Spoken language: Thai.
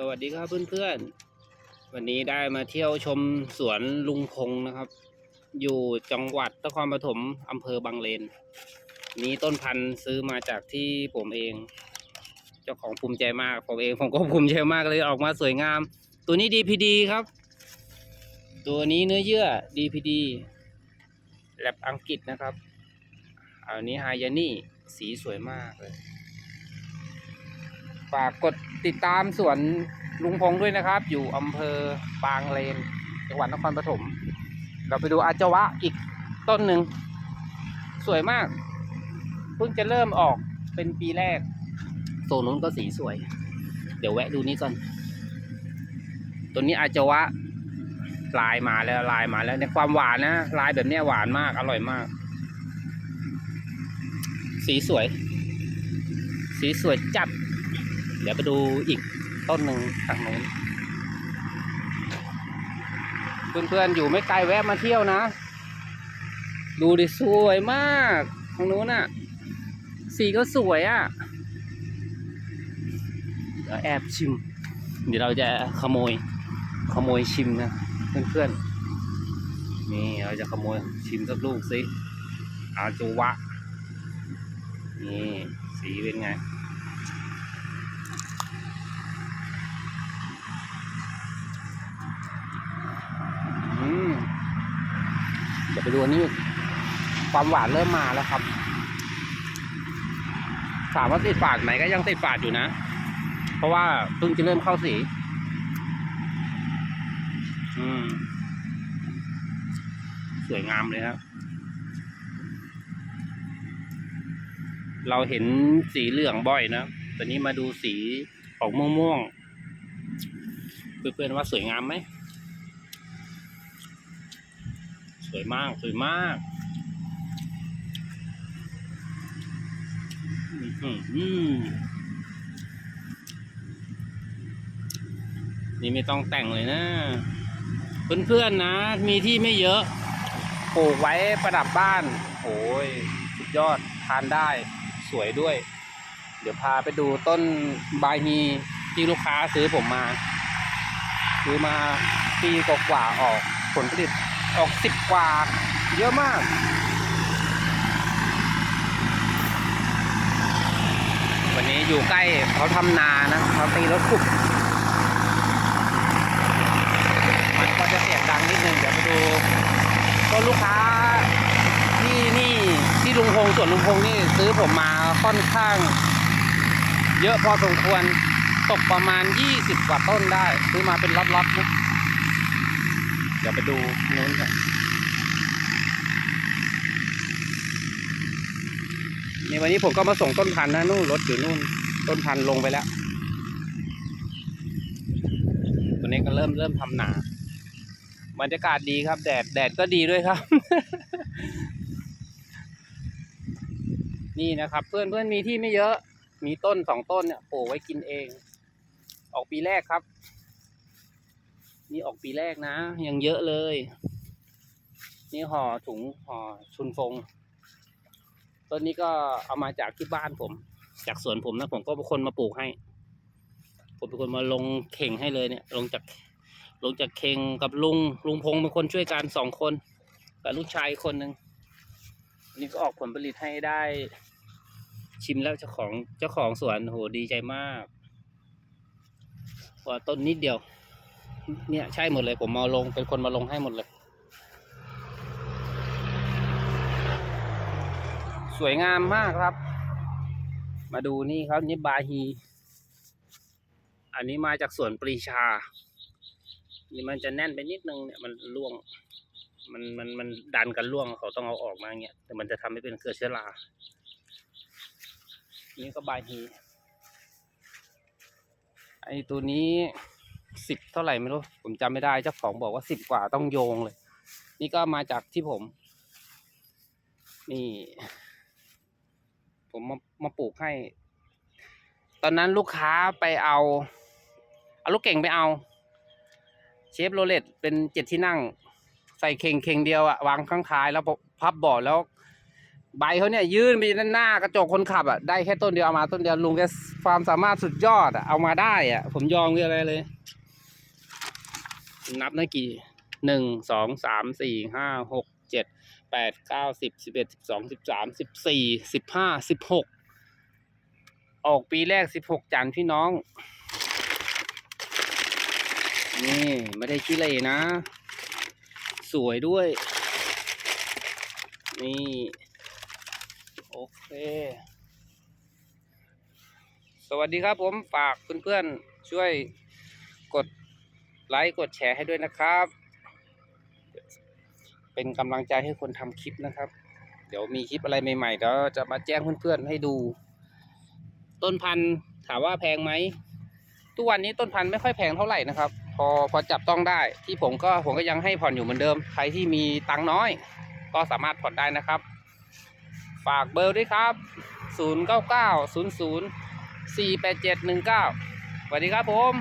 สวัสดีครับเพื่อนๆ วันนี้ได้มาเที่ยวชมสวนลุงพงนะครับ อยู่จังหวัดนครปฐมอำเภอบางเลน นี้ต้นพันธุ์ซื้อมาจากที่ผมเอง เจ้าของภูมิใจมาก ผมเองผมก็ภูมิใจมากเลยออกมาสวยงาม ตัวนี้ DPD ครับ ตัวนี้เนื้อเยื่อ DPD แลบอังกฤษนะครับ อันนี้ไฮยานี่สีสวยมากเลย ฝากกดติดตามสวนลุงพงด้วยนะครับ อยู่อำเภอบางเลน จังหวัดนครปฐม เราไปดูอาจวะอีกต้นหนึ่ง สวยมาก เพิ่งจะเริ่มออกเป็นปีแรก โซนนู้นก็สีสวย เดี๋ยวแวะดูนี้ก่อน ตัวนี้อาจวะลายมาแล้วลายมาแล้วในความหวานนะลายแบบนี้หวานมากอร่อยมาก สีสวย สีสวยจัด ดี๋ยวไปดูอีกต้นหนึ่งทางโน้นเพื่อนๆอยู่ไม่ไกลแวะมาเที่ยวนะ ดูดิสวยมากทางโน้นอะ สีก็สวยอะเดี๋ยวแอบชิม เดี๋ยวเราจะขโมย ขโมยชิมนะเพื่อนๆ นี่เราจะขโมยชิมสักลูกสิอาจูวะ นี่สีเป็นไง อืมเดี๋ยว ไปดูนนี้ความหวานเริ่มมาแล้วครับ ถามว่าติดฝาดไหมก็ยังติดฝาดอยู่นะ เพราะว่าเพิ่งจะเริ่มเข้าสี อืม สวยงามเลยครับเราเห็นสีเหลืองบ่อยนะตอนนี้มาดูสีออกม่วงๆเพื่อนๆว่าสวยงามไหม วยมากสวยมากนี่ไม่ต้องแต่งเลยนะเพื่อนๆนะ มีที่ไม่เยอะปลูกไว้ประดับบ้านโอ้ยสุดยอดทานได้สวยด้วย เดี๋ยวพาไปดูต้นบายฮีที่ลูกค้าซื้อผมมา ซื้อมาปีกว่าๆออกผลผลิต ออกสิบกว่า เยอะมาก วันนี้อยู่ใกล้เขาทำนานะเขาตีรถขุดมันก็จะเสียงดังนิดนึง เดี๋ยวไปดูก็ลูกค้าที่นี่ที่ลุงพงส่วนลุงพงนี่ซื้อผมมาค่อนข้าง เยอะพอสมควรตกประมาณ 20 กว่าต้นได้ ซื้อมาเป็นล็อตๆนะ ดี๋ยวไปดูนู้นกันในวันนี้ผมก็มาส่งต้นพันธุ์นะนู่นรถอยู่นู่น ต้นพันธุ์ลงไปแล้วตัวนี้ก็เริ่มเริ่มทำหนาบรรยากาศดีครับ แดดแดดก็ดีด้วยครับ นี่นะครับ เพื่อนเพื่อนมีที่ไม่เยอะ มีต้นสองต้นเนี่ยปลูกไว้กินเอง ออกปีแรกครับ นี่ออกปีแรกนะ ยังเยอะเลย นี่ห่อถุงห่อชุนฟงต้นนี้ก็เอามาจากที่บ้านผม จากสวนผมนะผมก็เป็นคนมาปลูกให้ ผมเป็นคนมาลงเข่งให้เลยเนี่ย ลงจากลงจากเข่งกับลุงลุงพงเป็นคนช่วยกันสองคนกับลูกชายคนหนึ่งนี่ก็ออกผลผลิตให้ได้ชิมแล้วเจ้าของเจ้าของสวนโหดีใจมากว่าต้นนิดเดียว เนี่ยใช่หมดเลยผมมาลงเป็นคนมาลงให้หมดเลย สวยงามมากครับ มาดูนี่ครับนี่บาฮี อันนี้มาจากสวนปรีชา นี่มันจะแน่นไปนิดนึงเนี่ยมันร่วง มันมันมันดันกันร่วงเขาต้องเอาออกมาอย่างเงี้ยแต่มันจะทำให้เป็นเกิดเชื้อรานี่ก็บาฮีไอตัวนี้ สิบเท่าไหร่ไม่รู้ ผมจำไม่ได้เจ้าของบอกว่าสิบกว่าต้องโยงเลย นี่ก็มาจากที่ผม นี่ ผมมามาปลูกให้ ตอนนั้นลูกค้าไปเอา เอาลูกเก่งไปเอา เชฟโรเลตเป็นเจ็ดที่นั่ง ใส่เข่งเข่งเดียวอะวางข้างท้ายแล้วพับบาะแล้ว ใบเขาเนี่ย ยื่นไปด้านหน้ากระจกคนขับอะได้แค่ต้นเดียวเอามาต้นเดียวลุงแกความสามารถสุดยอดอะเอามาได้อะผมยอมเรื่องอะไรเลย นับนะกี่หนึ่งสองสามสี่ห้าหกเจ็ดแปดเก้าสิบสิบเอ็ดสิบสองสิบสามสิบสี่สิบห้าสิบหกออกปีแรกสิบหกจันพี่น้อง นี่ไม่ได้ขี้เหร่นะ สวยด้วย นี่ โอเค สวัสดีครับผมฝากเพื่อนๆช่วยกด ไลค์กดแชร์ให้ด้วยนะครับ เป็นกำลังใจให้คนทำคลิปนะครับ เดี๋ยวมีคลิปอะไรใหม่ๆเดี๋ยวจะมาแจ้งเพื่อนๆให้ดู ต้นพันธุ์ถามว่าแพงไหมทุกวันนี้ต้นพันธุ์ไม่ค่อยแพงเท่าไหร่นะครับ พอพอจับต้องได้ ที่ผมก็ผมก็ยังให้ผ่อนอยู่เหมือนเดิม ใครที่มีตังค์น้อย ก็สามารถผ่อนได้นะครับ ฝากเบอร์ด้วยครับ 0 9 9 0 0 4 8 7 1 9สวัสดีครับผม